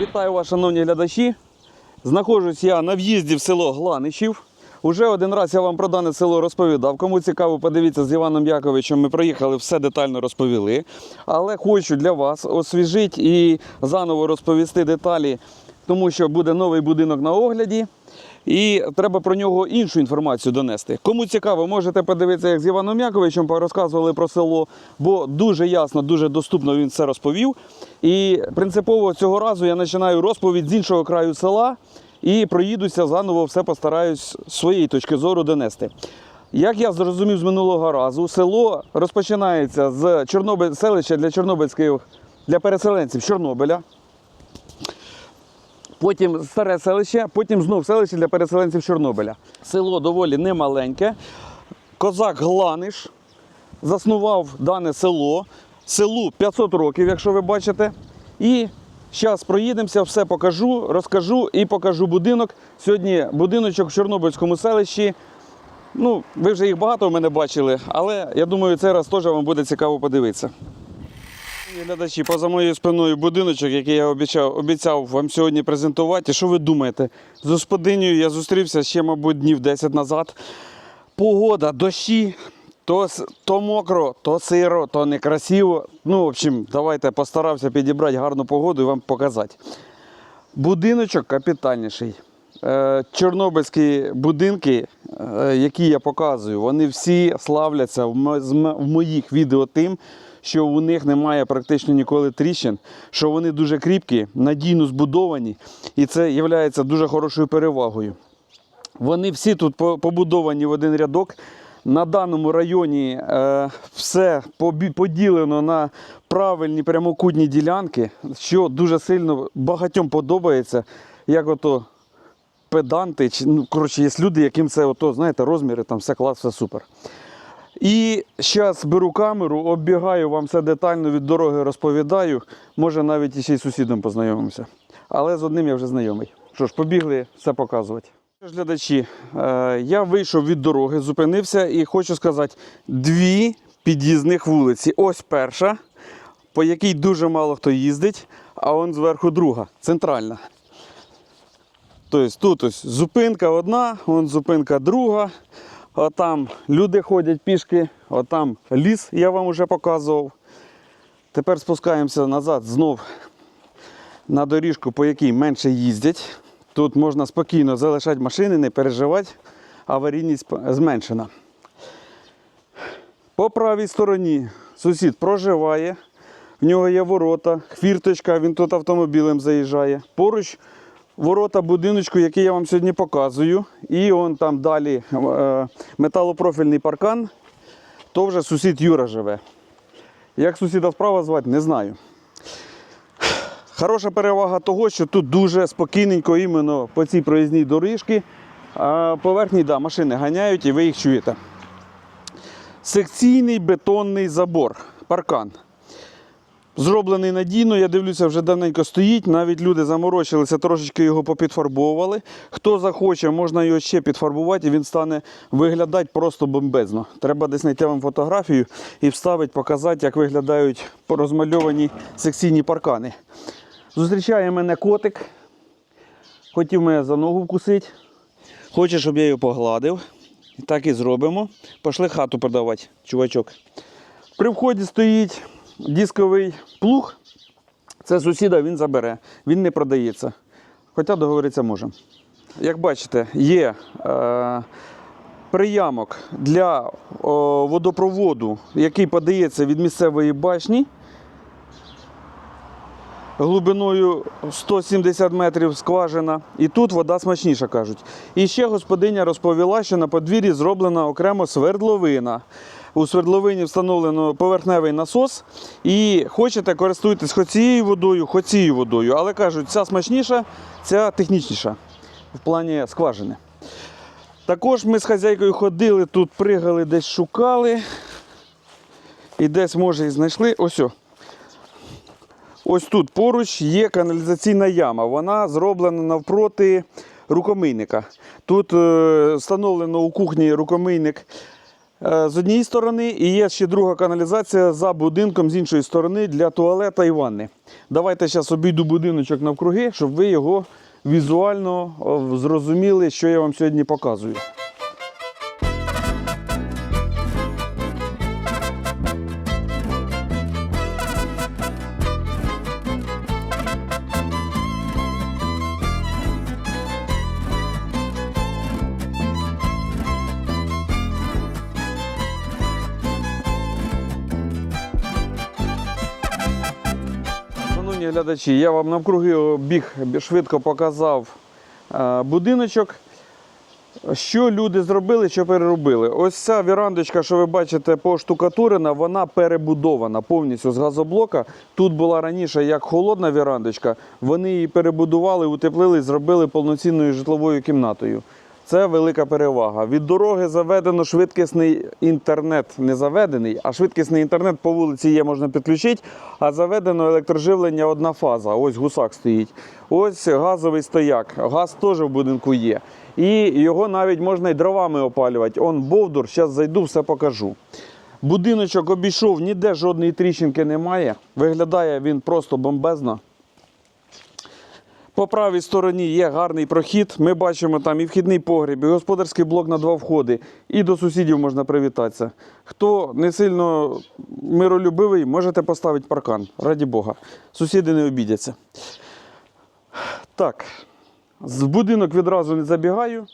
Вітаю вас, шановні глядачі. Знаходжусь я на в'їзді в село Гланичів. Уже один раз я вам про дане село розповідав. Кому цікаво, подивіться з Іваном Яковичем. Ми проїхали, все детально розповіли. Але хочу для вас освіжити і заново розповісти деталі, тому що буде новий будинок на огляді. І треба про нього іншу інформацію донести. Кому цікаво, можете подивитися, як з Іваном Яковичем розказували про село, бо дуже ясно, дуже доступно він все розповів. І принципово цього разу я починаю розповідь з іншого краю села і проїдуся заново, все постараюсь з своєї точки зору донести. Як я зрозумів з минулого разу, село розпочинається з Чорнобиль, селища для чорнобильських для переселенців Чорнобиля. Потім старе селище, потім знов селище для переселенців Чорнобиля. Село доволі немаленьке. Козак Гланиш заснував дане село. Селу 500 років, якщо ви бачите. І зараз проїдемося, все покажу, розкажу і покажу будинок. Сьогодні будиночок в Чорнобильському селищі. Ну, ви вже їх багато в мене бачили, але я думаю, цей раз теж вам буде цікаво подивитися. Глядачі, поза моєю спиною будиночок, який я обіцяв, обіцяв вам сьогодні презентувати. Що ви думаєте? З господинею я зустрівся ще, мабуть, днів 10 назад. Погода, дощі, то, то мокро, то сиро, то некрасиво. Ну, в общем, давайте постарався підібрати гарну погоду і вам показати. Будиночок капітальніший. Е, Чорнобильські будинки, е, які я показую, вони всі славляться в моїх відео тим, що у них немає практично ніколи тріщин, що вони дуже кріпкі, надійно збудовані, і це є дуже хорошою перевагою. Вони всі тут побудовані в один рядок. На даному районі е, все поділено на правильні прямокутні ділянки, що дуже сильно багатьом подобається. Як ото педанти, ну, коротше, є люди, яким це ото, знаєте, розміри, там все клас, все супер. І зараз беру камеру, оббігаю вам все детально від дороги розповідаю. Може навіть ще й сусідом познайомимося. Але з одним я вже знайомий. Що ж, побігли все показувати. Що ж, Глядачі, е, я вийшов від дороги, зупинився і хочу сказати дві під'їзних вулиці. Ось перша, по якій дуже мало хто їздить, а он зверху друга, центральна. Тобто тут ось зупинка одна, вон зупинка друга. Отам люди ходять пішки, отам ліс, я вам вже показував. Тепер спускаємося назад знов на доріжку, по якій менше їздять. Тут можна спокійно залишати машини, не переживати, аварійність зменшена. По правій стороні сусід проживає, в нього є ворота, хвірточка, він тут автомобілем заїжджає. Поруч ворота будиночку, який я вам сьогодні показую. І он там далі е, металопрофільний паркан, то вже сусід Юра живе. Як сусіда справа звати, не знаю. Хороша перевага того, що тут дуже спокійненько іменно по цій проїзній доріжці. Поверхні да, машини ганяють і ви їх чуєте. Секційний бетонний забор, паркан. Зроблений надійно, я дивлюся, вже давненько стоїть. Навіть люди заморочилися, трошечки його попідфарбовували. Хто захоче, можна його ще підфарбувати, і він стане виглядати просто бомбезно. Треба десь знайти вам фотографію і вставити, показати, як виглядають розмальовані секційні паркани. Зустрічає мене котик. Хотів мене за ногу вкусити. Хоче, щоб я його погладив. Так і зробимо. Пішли хату продавати, чувачок. При вході стоїть дисковий плуг. Це сусіда він забере, він не продається. Хоча договоритися можемо. Як бачите, є е, приямок для о, водопроводу, який подається від місцевої башні. Глибиною 170 метрів скважина. І тут вода смачніша, кажуть. І ще господиня розповіла, що на подвір'ї зроблена окремо свердловина. У свердловині встановлено поверхневий насос. І хочете, користуйтесь хоч цією водою, хоч цією водою. Але кажуть, ця смачніша, ця технічніша в плані скважини. Також ми з хазяйкою ходили, тут пригали, десь шукали. І десь, може, і знайшли. Ось. Ось тут поруч є каналізаційна яма. Вона зроблена навпроти рукомийника. Тут е, встановлено у кухні рукомийник з однієї сторони, і є ще друга каналізація за будинком з іншої сторони для туалета і ванни. Давайте зараз обійду будиночок навкруги, щоб ви його візуально зрозуміли, що я вам сьогодні показую. Глядачі, я вам навкруги обіг швидко показав е, будиночок. Що люди зробили, що переробили? Ось ця вірандочка, що ви бачите, поштукатурена, вона перебудована повністю з газоблока. Тут була раніше як холодна вірандочка, вони її перебудували, утеплили, зробили повноцінною житловою кімнатою. Це велика перевага. Від дороги заведено швидкісний інтернет, не заведений, а швидкісний інтернет по вулиці є, можна підключити, а заведено електроживлення одна фаза. Ось гусак стоїть. Ось газовий стояк. Газ теж в будинку є. І його навіть можна і дровами опалювати. Он бовдур, зараз зайду, все покажу. Будиночок обійшов, ніде жодної тріщинки немає. Виглядає він просто бомбезно. По правій стороні є гарний прохід. Ми бачимо там і вхідний погріб, і господарський блок на два входи. І до сусідів можна привітатися. Хто не сильно миролюбивий, можете поставити паркан. Раді Бога. Сусіди не обідяться. Так, з будинок відразу не забігаю.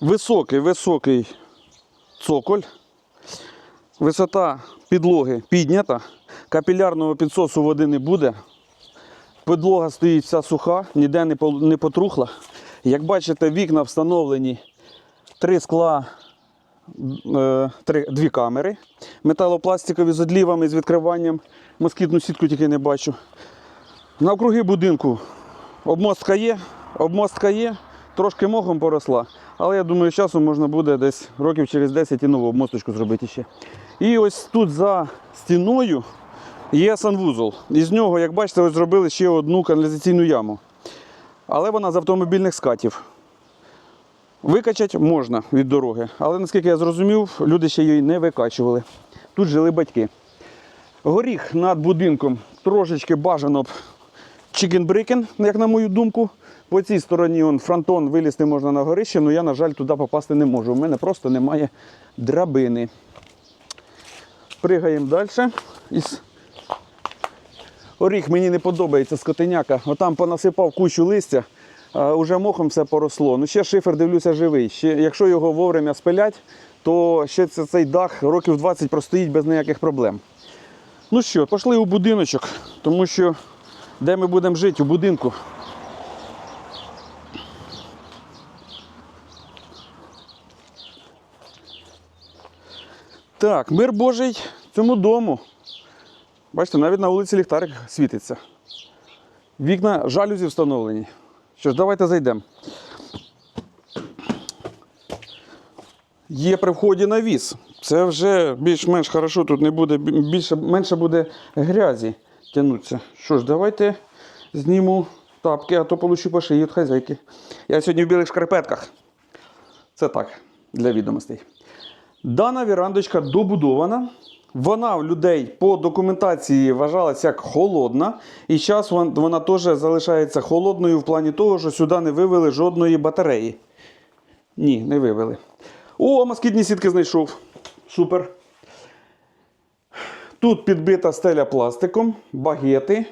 Високий, високий цоколь. Висота підлоги піднята. Капілярного підсосу води не буде. Підлога стоїть вся суха, ніде не потрухла. Як бачите, вікна встановлені три скла, е, три, дві камери. Металопластикові з одлівами, з відкриванням. Москітну сітку тільки не бачу. Навкруги будинку обмостка є, обмостка є, трошки мохом поросла. Але я думаю, часом можна буде десь років через 10 і нову обмосточку зробити ще. І ось тут за стіною є санвузол. Із нього, як бачите, ось зробили ще одну каналізаційну яму. Але вона з автомобільних скатів. Викачати можна від дороги, але наскільки я зрозумів, люди ще її не викачували. Тут жили батьки. Горіх над будинком трошечки бажано б чікенбрикен, як на мою думку. По цій стороні он, фронтон вилізти можна на горище, але я, на жаль, туди попасти не можу. У мене просто немає драбини. Пригаємо далі. Із Оріх мені не подобається скотиняка. Отам понасипав кучу листя, а уже мохом все поросло. Ну ще шифер, дивлюся, живий. Ще, якщо його вовремя спилять, то ще цей дах років 20 простоїть без ніяких проблем. Ну що, пішли у будиночок, тому що де ми будемо жити? У будинку. Так, мир Божий цьому дому. Бачите, навіть на вулиці ліхтарик світиться. Вікна жалюзі встановлені. Що ж, давайте зайдемо. Є при вході навіс. Це вже більш-менш хорошо, тут не буде, більше, менше буде грязі тягнутися. Що ж, давайте зніму тапки, а то получу по шиї від хазяйки. Я сьогодні в білих шкарпетках. Це так, для відомостей. Дана вірандочка добудована. Вона в людей по документації вважалася як холодна. І зараз вона теж залишається холодною в плані того, що сюди не вивели жодної батареї. Ні, не вивели. О, москітні сітки знайшов. Супер. Тут підбита стеля пластиком, багети,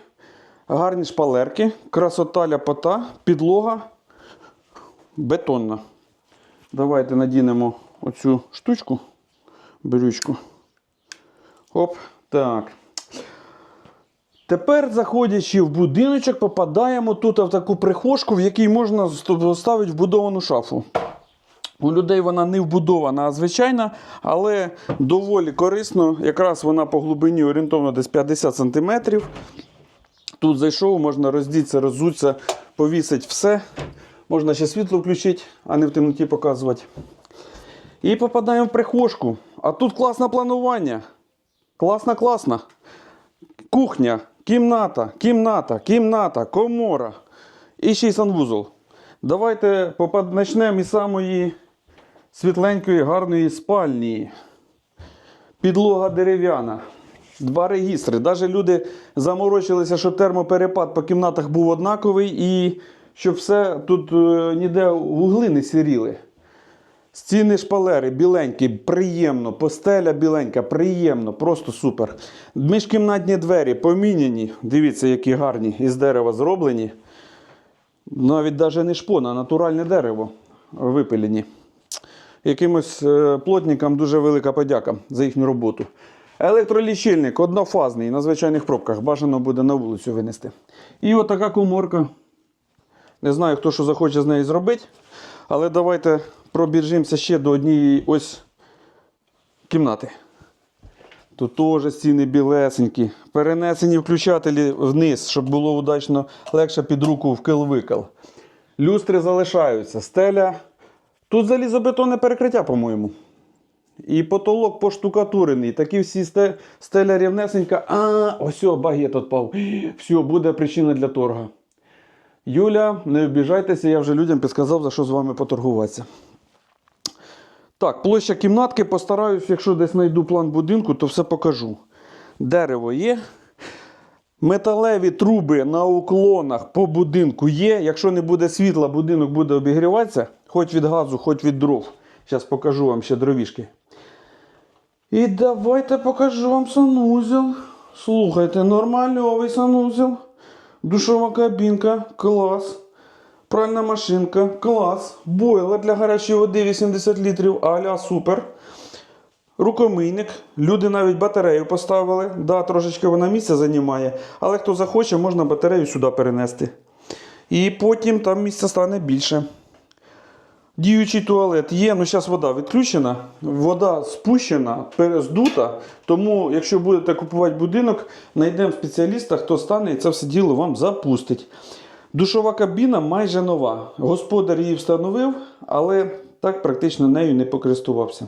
гарні шпалерки, красота ляпота, підлога бетонна. Давайте надінемо оцю штучку, брючку. Оп, так. Тепер, заходячи в будиночок, попадаємо тут в таку прихожку, в якій можна поставити вбудовану шафу. У людей вона не вбудована, а звичайна, але доволі корисно. Якраз вона по глибині орієнтовно десь 50 см. Тут зайшов, можна роздітися, роззутися, повісити все. Можна ще світло включити, а не в темноті показувати. І попадаємо в прихожку. А тут класне планування. Класно, класно. Кухня, кімната, кімната, кімната, комора. І ще й санвузол. Давайте почнемо із самої, світленької, гарної спальні. Підлога дерев'яна. Два регістри. Навіть люди заморочилися, щоб термоперепад по кімнатах був однаковий і щоб все тут е, ніде вугли не сіріли. Стіни шпалери біленькі, приємно, постеля біленька, приємно, просто супер. Міжкімнатні двері поміняні. Дивіться, які гарні із дерева зроблені. Навіть навіть не шпона, а натуральне дерево випилені. Якимось е, плотникам дуже велика подяка за їхню роботу. Електролічильник однофазний на звичайних пробках. Бажано буде на вулицю винести. І отака коморка. Не знаю, хто що захоче з нею зробити. Але давайте пробіжимося ще до однієї ось кімнати. Тут теж стіни білесенькі. Перенесені включателі вниз, щоб було удачно легше під руку вкил-викил. Люстри залишаються. Стеля. Тут залізобетонне перекриття, по-моєму. І потолок поштукатурений. Такі всі сте- стеля рівнесенька. А, ось багет отпав. Все, буде причина для торга. Юля, не обіжайтеся, я вже людям підказав, за що з вами поторгуватися. Так, площа кімнатки постараюсь, якщо десь знайду план будинку, то все покажу. Дерево є. Металеві труби на уклонах по будинку є. Якщо не буде світла, будинок буде обігріватися, хоч від газу, хоч від дров. Зараз покажу вам ще дровішки. І давайте покажу вам санузел. Слухайте, нормальний санузел. Душова кабінка, клас. Пральна машинка, клас. Бойлер для гарячої води 80 літрів, аля супер. Рукомийник. Люди навіть батарею поставили. Да, трошечки вона місця займає, але хто захоче, можна батарею сюди перенести. І потім там місця стане більше. Діючий туалет є, ну зараз вода відключена, вода спущена, перездута. Тому, якщо будете купувати будинок, знайдемо спеціаліста, хто стане і це все діло вам запустить. Душова кабіна майже нова. Господар її встановив, але так практично нею не покористувався.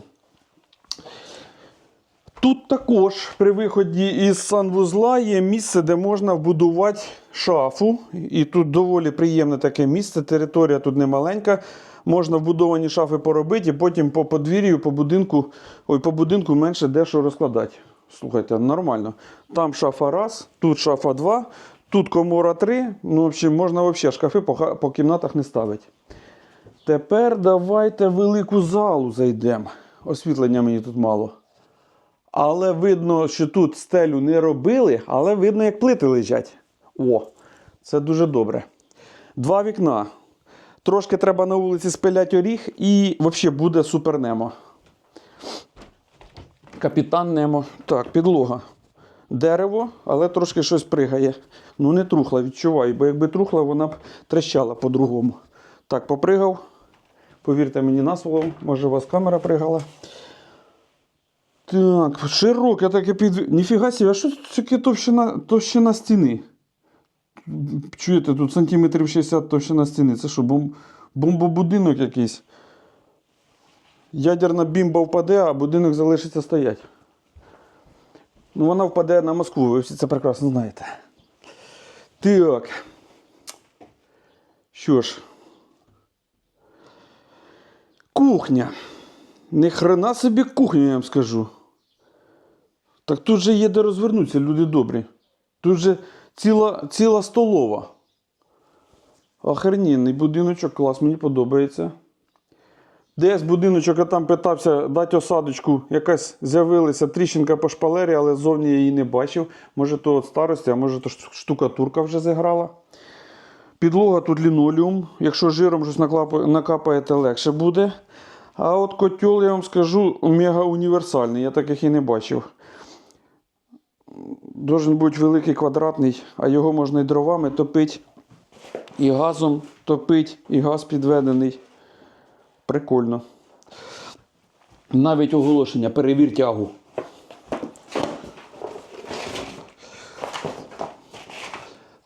Тут також при виході із санвузла є місце, де можна вбудувати шафу. І тут доволі приємне таке місце. Територія тут не маленька. Можна вбудовані шафи поробити і потім по подвір'ю, по будинку, ой, по будинку менше дещо розкладати. Слухайте, нормально. Там шафа раз, тут шафа два, тут комора три. Ну, в общем, можна взагалі шкафи по, по кімнатах не ставити. Тепер давайте в велику залу зайдемо. Освітлення мені тут мало. Але видно, що тут стелю не робили, але видно, як плити лежать. О, це дуже добре. Два вікна. Трошки треба на вулиці спиляти оріг і взагалі буде супер немо. Капітан Немо. Так, підлога. Дерево, але трошки щось пригає. Ну, не трухла, відчуваю, бо якби трухла, вона б трещала по-другому. Так, попригав. Повірте мені на слово, може у вас камера пригала. Так, широке таке під. Ніфіга себе, а що таке товщина, товщина стіни? Чуєте, тут сантиметрів 60 товщина стіни. Це що, бом... бомбобудинок якийсь? Ядерна бімба впаде, а будинок залишиться стоять. Ну, вона впаде на Москву, ви всі це прекрасно знаєте. Так. Що ж. Кухня. Ні хрена собі кухня, я вам скажу. Так тут же є де розвернутися, люди добрі. Тут же ціла, ціла столова. Охрененний будиночок, клас, мені подобається. Десь будиночок, я там питався дати осадочку, якась з'явилася тріщинка по шпалері, але ззовні я її не бачив. Може, то від старості, а може, то штукатурка вже зіграла. Підлога тут лінолеум. Якщо жиром щось накапаєте, легше буде. А от котел, я вам скажу, мега універсальний, я таких і не бачив. Должен бути великий квадратний, а його можна і дровами топити, і газом топити, і газ підведений. Прикольно. Навіть оголошення, перевір тягу.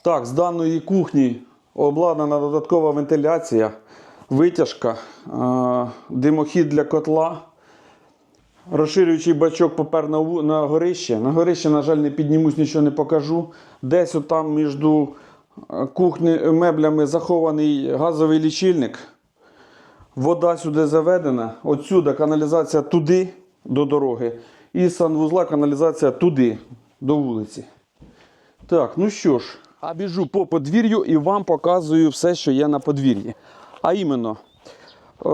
Так, з даної кухні обладнана додаткова вентиляція, витяжка, е, димохід для котла, розширюючий бачок попер на, на горище. На горище, на жаль, не піднімусь, нічого не покажу. Десь отам між кухні, меблями захований газовий лічильник. Вода сюди заведена. Отсюди каналізація туди до дороги. І санвузла каналізація туди, до вулиці. Так, ну що ж, а біжу по подвір'ю і вам показую все, що є на подвір'ї. А іменно, е,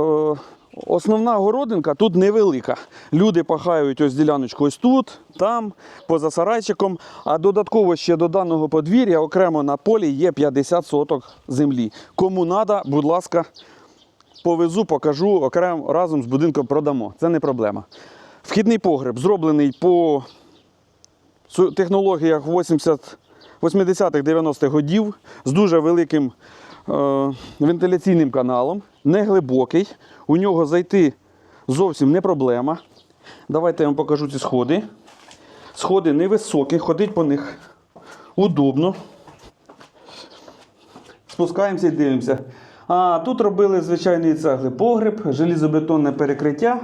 основна городинка тут невелика. Люди пахають ось діляночку ось тут, там, поза сарайчиком. А додатково ще до даного подвір'я окремо на полі є 50 соток землі. Кому треба, будь ласка, повезу, покажу, окремо разом з будинком продамо. Це не проблема. Вхідний погреб зроблений по технологіях 80 80-х 90-х годів з дуже великим е, вентиляційним каналом, не глибокий. У нього зайти зовсім не проблема. Давайте я вам покажу ці сходи. Сходи невисокі, ходить по них удобно. Спускаємося і дивимося. А тут робили звичайний цегли погреб, желізобетонне перекриття.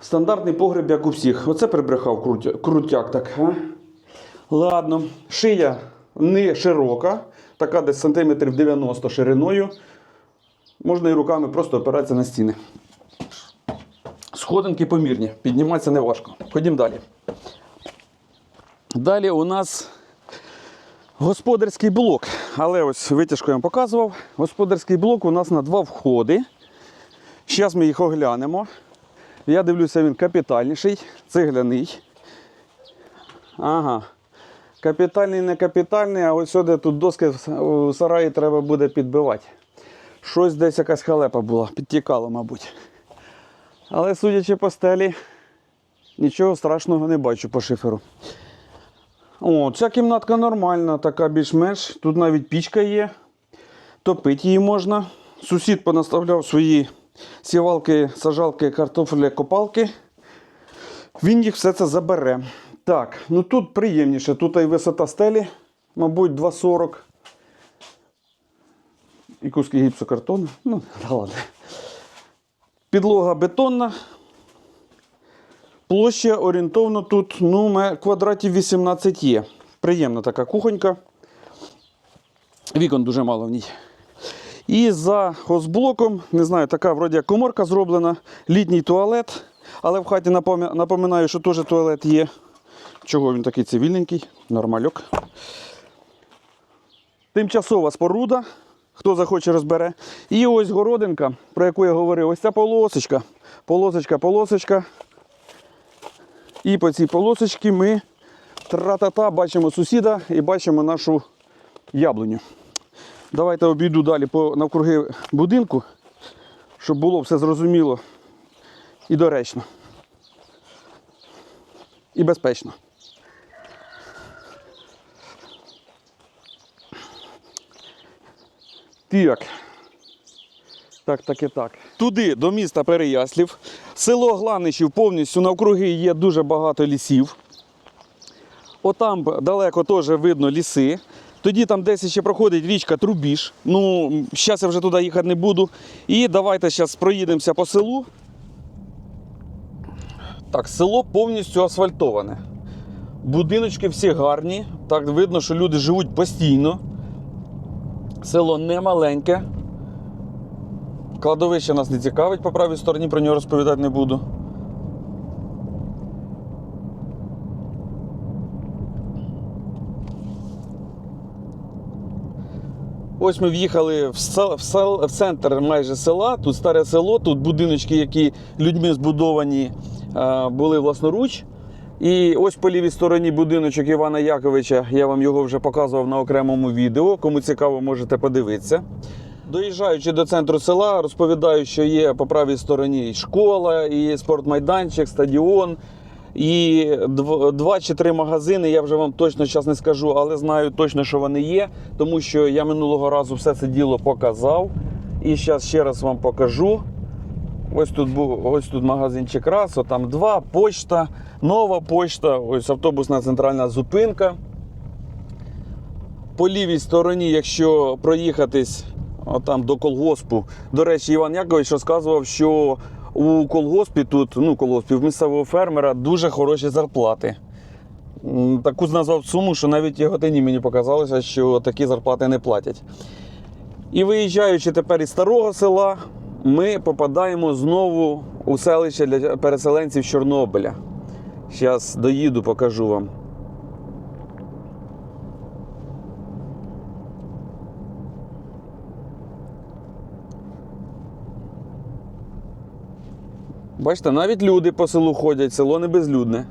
Стандартний погреб, як у всіх. Оце прибрехав крутя- крутяк так. А? Ладно. Шия не широка, така десь сантиметрів 90 шириною. Можна і руками просто опиратися на стіни. Сходинки помірні, підніматися не важко. Ходімо далі. Далі у нас господарський блок. Але ось витяжку я вам показував. Господарський блок у нас на два входи. Зараз ми їх оглянемо. Я дивлюся, він капітальніший, цегляний. Ага. Капітальний, не капітальний, а ось сюди тут доски в сараї треба буде підбивати. Щось десь якась халепа була, підтікало, мабуть. Але судячи по стелі, нічого страшного не бачу по шиферу. О, ця кімнатка нормальна, така більш-менш. Тут навіть пічка є. Топити її можна. Сусід понаставляв свої сівалки, сажалки, картофелі, копалки. Він їх все це забере. Так, ну тут приємніше. Тут і висота стелі, мабуть, 2,40. І куски гіпсокартону. Ну, да ладно. Підлога бетонна. Площа орієнтовно тут ну, квадратів 18 є. Приємна така кухонька. Вікон дуже мало в ній. І за хозблоком, не знаю, така вроді коморка зроблена, літній туалет. Але в хаті напоминаю, що теж туалет є. Чого він такий цивільненький, нормальок. Тимчасова споруда, хто захоче розбере. І ось городинка, про яку я говорив, ось ця полосочка. Полосочка, полосочка. І по цій полосочці ми тра-та-та бачимо сусіда і бачимо нашу яблуню. Давайте обійду далі по навкруги будинку, щоб було все зрозуміло і доречно. І безпечно. Так. Так, так і так. Туди, до міста Переяслів. Село Гланичів повністю навкруги є дуже багато лісів. Отам далеко теж видно ліси. Тоді там десь ще проходить річка Трубіж. Ну, зараз я вже туди їхати не буду. І давайте зараз проїдемося по селу. Так, село повністю асфальтоване. Будиночки всі гарні. Так видно, що люди живуть постійно. Село не маленьке. Кладовище нас не цікавить по правій стороні, про нього розповідати не буду. Ось ми в'їхали в, сел, в, сел, в центр майже села. Тут старе село, тут будиночки, які людьми збудовані, були власноруч. І ось по лівій стороні будиночок Івана Яковича. Я вам його вже показував на окремому відео. Кому цікаво, можете подивитися. Доїжджаючи до центру села, розповідаю, що є по правій стороні школа, і спортмайданчик, стадіон, і два чи три магазини. Я вже вам точно зараз не скажу, але знаю точно, що вони є, тому що я минулого разу все це діло показав. І зараз ще раз вам покажу. Ось тут був ось тут магазинчик раз, там два, почта, нова почта, ось автобусна центральна зупинка. По лівій стороні, якщо проїхатись там до колгоспу. До речі, Іван Якович розказував, що у колгоспі тут, ну, колгоспі, в місцевого фермера дуже хороші зарплати. Таку назвав суму, що навіть Яготині мені показалося, що такі зарплати не платять. І виїжджаючи тепер із старого села, ми попадаємо знову у селище для переселенців Чорнобиля. Зараз доїду, покажу вам. Бачите, навіть люди по селу ходять, село не безлюдне.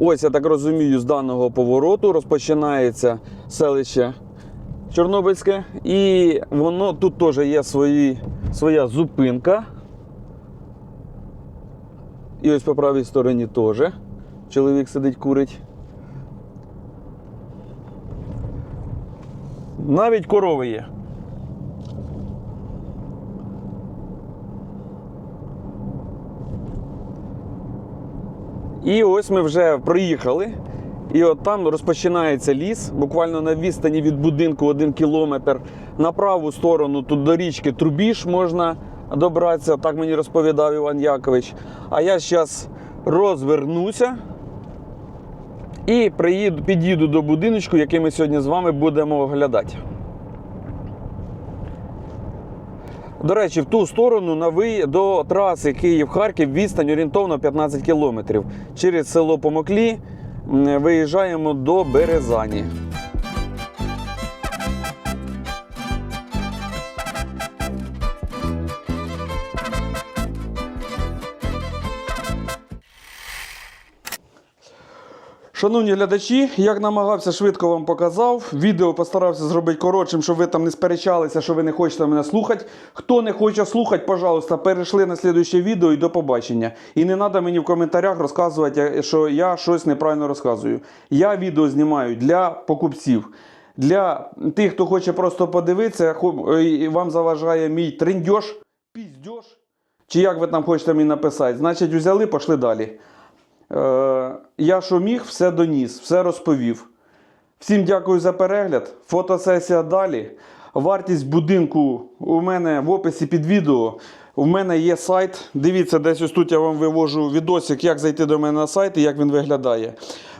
Ось, я так розумію, з даного повороту розпочинається селище Чорнобильське, і воно тут теж є свої, своя зупинка. І ось по правій стороні теж. Чоловік сидить курить. Навіть корови є. І ось ми вже проїхали. І от там розпочинається ліс, буквально на відстані від будинку один кілометр. На праву сторону тут до річки Трубіж можна добратися, так мені розповідав Іван Якович. А я зараз розвернуся і приїду, під'їду до будиночку, який ми сьогодні з вами будемо оглядати. До речі, в ту сторону на ви до траси Київ-Харків відстань орієнтовно 15 кілометрів. Через село Помоклі виїжджаємо до Березані. Шановні глядачі, як намагався, швидко вам показав. Відео постарався зробити коротшим, щоб ви там не сперечалися, що ви не хочете мене слухати. Хто не хоче слухати, пожалуйста, перейшли на слідуюче відео і до побачення. І не треба мені в коментарях розказувати, що я щось неправильно розказую. Я відео знімаю для покупців. Для тих, хто хоче просто подивитися, хо- вам заважає мій трендьош, піздьош, чи як ви там хочете мені написати. Значить, взяли, пішли далі. Е, я що міг, все доніс, все розповів. Всім дякую за перегляд. Фотосесія далі. Вартість будинку у мене в описі під відео. У мене є сайт. Дивіться, десь ось тут я вам вивожу відосик, як зайти до мене на сайт і як він виглядає.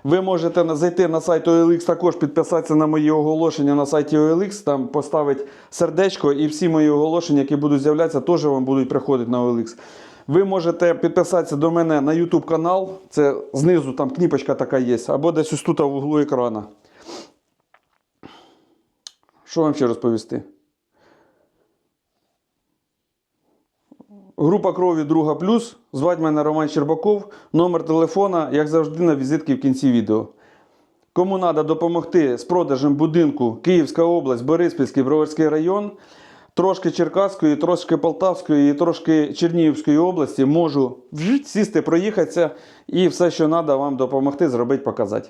Ви можете зайти на сайт OLX, також підписатися на мої оголошення на сайті OLX, там поставити сердечко, і всі мої оголошення, які будуть з'являтися, теж вам будуть приходити на OLX. Ви можете підписатися до мене на YouTube канал. Це знизу там кніпочка така є, або десь ось тут в углу екрана. Що вам ще розповісти? Група крові Друга Плюс. Звать мене Роман Щербаков. Номер телефона, як завжди, на візитки в кінці відео. Кому треба допомогти з продажем будинку Київська область, Бориспільський, Броварський район, трошки Черкаської, трошки Полтавської і трошки Чернігівської області, можу сісти, проїхатися і все, що треба вам допомогти, зробити, показати.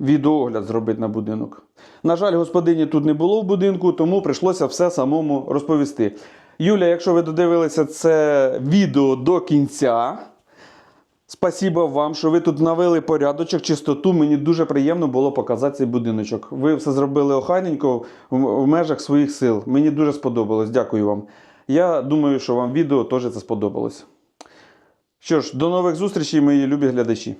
Відеоогляд зробити на будинок. На жаль, господині тут не було в будинку, тому прийшлося все самому розповісти. Юля, якщо ви додивилися це відео до кінця, Спасибо вам, що ви тут навели порядочок, чистоту. Мені дуже приємно було показати цей будиночок. Ви все зробили охайненько в межах своїх сил. Мені дуже сподобалось. Дякую вам. Я думаю, що вам відео теж це сподобалось. Що ж, до нових зустрічей, мої любі глядачі.